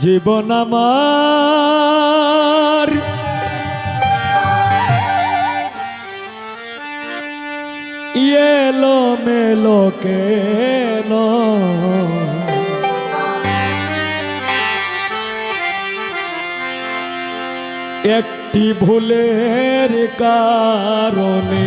জীবন আমার। এলো মেলো কেন? একটি ভুলের কারণে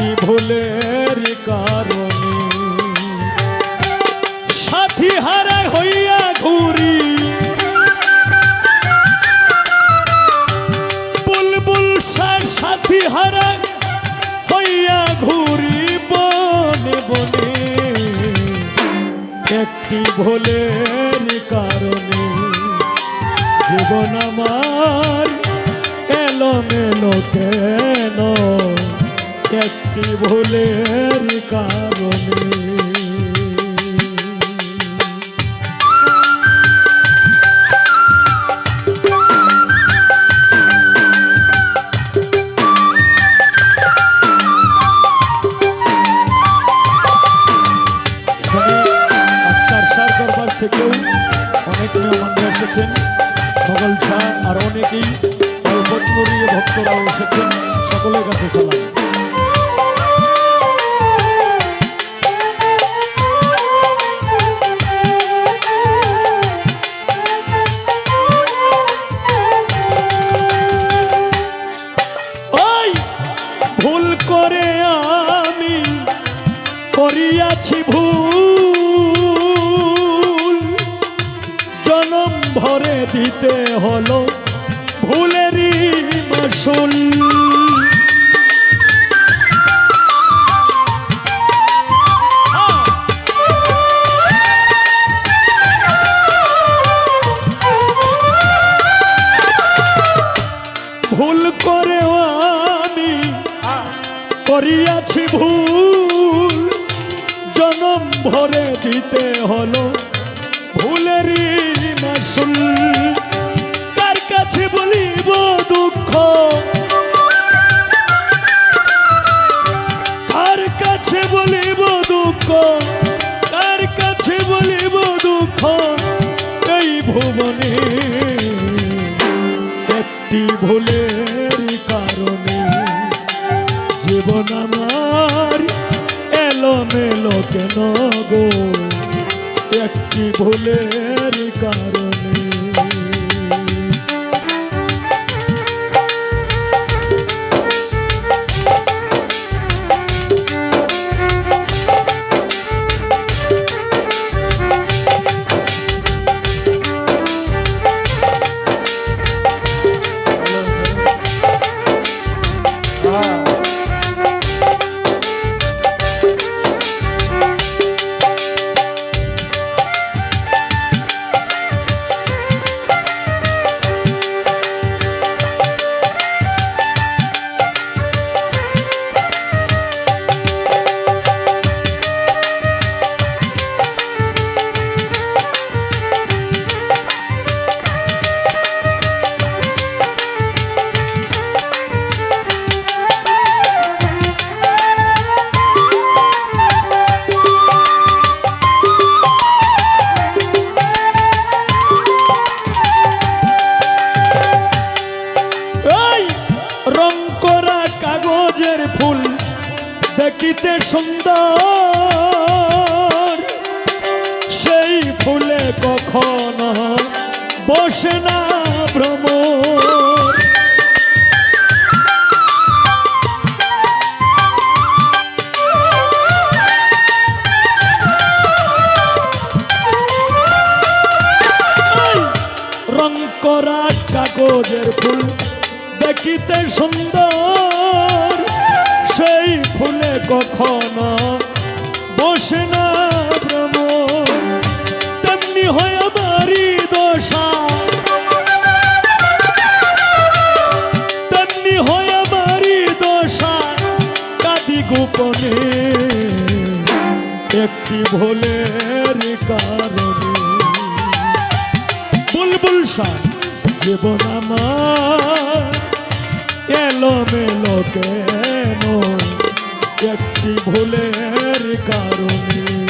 একটি ভুলের কারণে। সাথী হারা হইয়া ঘুরি। বুলবুল সার সাথী হারা হইয়া ঘুরি বনে বনে। একটি ভুলের একটি ভুলের কারণে। থেকেও অনেক মেহমানরা এসেছেন। মোগল শাহ আর অনেকেই কল্পতনুরীয় ভক্তরাও এসেছেন। সকলের কাছে সালাম। করে আমি করিয়াছি ভুল। জনম ভরে দিতে হলো মাসুল কার কাছে বলিব দুঃখ? কার কাছে বলিব দুঃখ? কার কাছে বলিব দুঃখ? এই ভুবনে একটি ভুলের কারণে জীবন আমার এলো মেলো কেন গো? একটি ভুলের কারণে। ফুল দেখিতে সুন্দর। সেই ফুলে কখনো বসে না ভ্রমর। এই রং করা কাগজের ফুল দেখিতে সুন্দর। কখনো বসে না ভ্রমণ, তেমনি হয় আমারই দশা। তেমনি হয় আমারই দশা, কাদি গোপনে। একটি ভোলের কারণে। বুলবুল শাহ, জীবন আমার এলো মেলো কেন একটি ভুলের কারণে।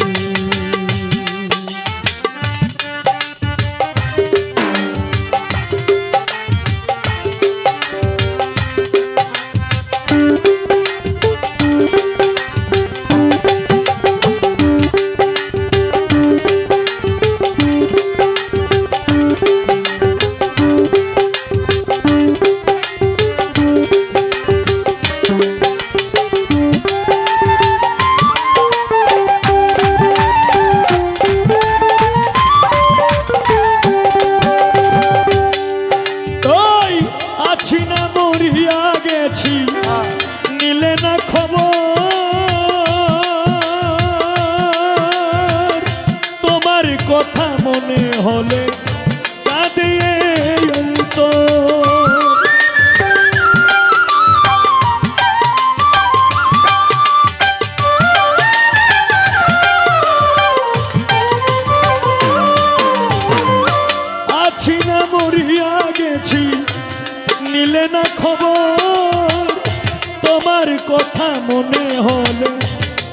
মনে হলে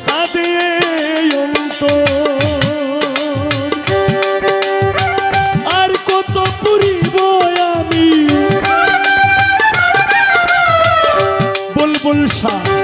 কাঁদে আর কত পুরিব আমি? বুলবুল শাহ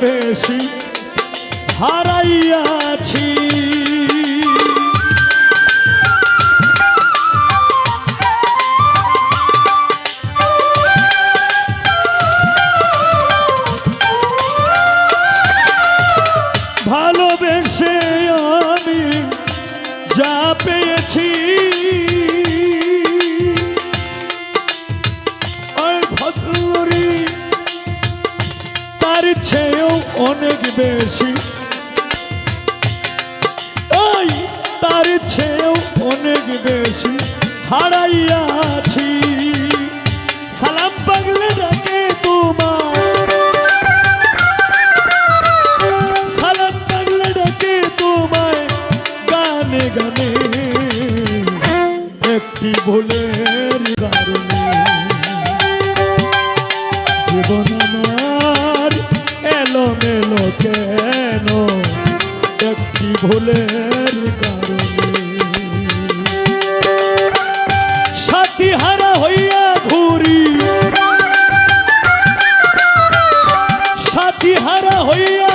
বেশি হারাইয়াছি। বেশি। ওই তার চেয়েও অনেক বেশি হারাইয়াছি সালাম পাগলে ডাকে তোমার সালাম পাগলে ডাকে তোমায় গানে গানে। একটি ভুলের জীবন আমার এলো মেলো কেন একটি ভুলের কারণে। সাথী হারা হইয়া ঘুরি। সাথী হারা হইয়া